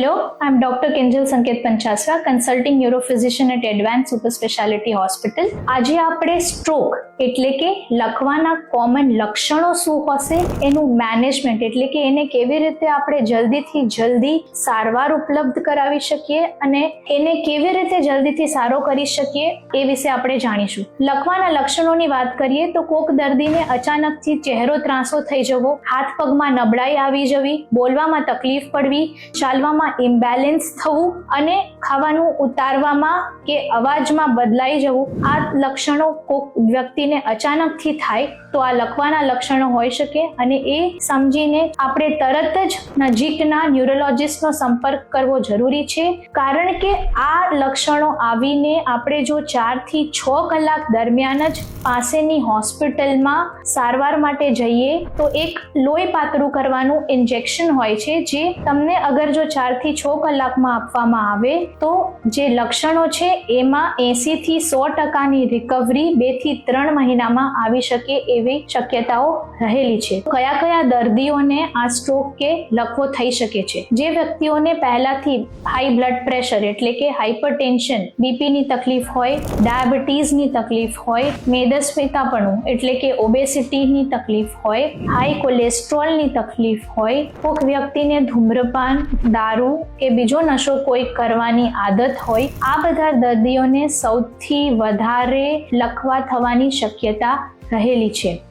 Hello, I'm Dr. Kinjal Sanket Panchasra, consulting neurophysician at Advanced Super Speciality Hospital. આજે આપણે stroke એટલે કે લખવાના કોમન લક્ષણો શું હશે એનું મેનેજમેન્ટ એટલે કે એને કેવી રીતે આપણે જલ્દીથી જલ્દી સારવાર ઉપલબ્ધ કરાવી શકીએ અને એને કેવી રીતે જલ્દીથી સારો કરી શકીએ એ વિશે આપણે જાણીશું. લખવાના લક્ષણોની વાત કરીએ તો કોક દર્દીને અચાનકથી ચહેરો ત્રાંસો થઈ જવો, હાથ પગમાં નબળાઈ આવી જવી, બોલવામાં તકલીફ પડવી, ચાલવામાં ઇમ્બેલેન્સ થવું અને ખાવાનું ઉતારવામાં કે અવાજમાં બદલાઈ જવું, આ લક્ષણો કોક વ્યક્તિને અચાનકથી થાય, તો આ લખવાના લક્ષણો હોઈ શકે અને એ સમજીને આપણે તરત જ નજીકના ન્યુરોલોજિસ્ટનો સંપર્ક કરવો જરૂરી છે. કારણ કે આ લક્ષણો આવીને આપણે જો ચારથી છ કલાક દરમિયાન જ પાસેની હોસ્પિટલમાં સારવાર માટે જઈએ, તો એક લોહી પાતળું કરવાનું ઇન્જેક્શન હોય છે, જે તમને અગર જો ચારથી છ કલાકમાં આપવામાં આવે, તો જે લક્ષણો છે, એમાં એંસીથી સો ટકાની રિકવરી, બેથી ત્રણ મહિનામાં આવી શકે એવી શક્યતાઓ રહેલી છે. કયા કયા દર્દીઓને આ સ્ટ્રોક કે લકવો થઈ શકે છે? જે વ્યક્તિઓને પહેલાથી હાઈ બ્લડ પ્રેશર એટલે કે હાઇપરટેન્શન બીપીની તકલીફ હોય ડાયાબિટીસની તકલીફ હોય મેદસ્મિતાપણું એટલે કે ઓબેસિટીની તકલીફ હોય હાઈ કોલેસ્ટ્રોલની તકલીફ હોય, કોઈક વ્યક્તિને ધૂમ્રપાન, દારૂ કે બીજો નશો કોઈ કરવાની આદત હોય, આ બધા દર્દીઓને સૌથી વધારે લખવા થવાની શક્યતા રહેલી છે.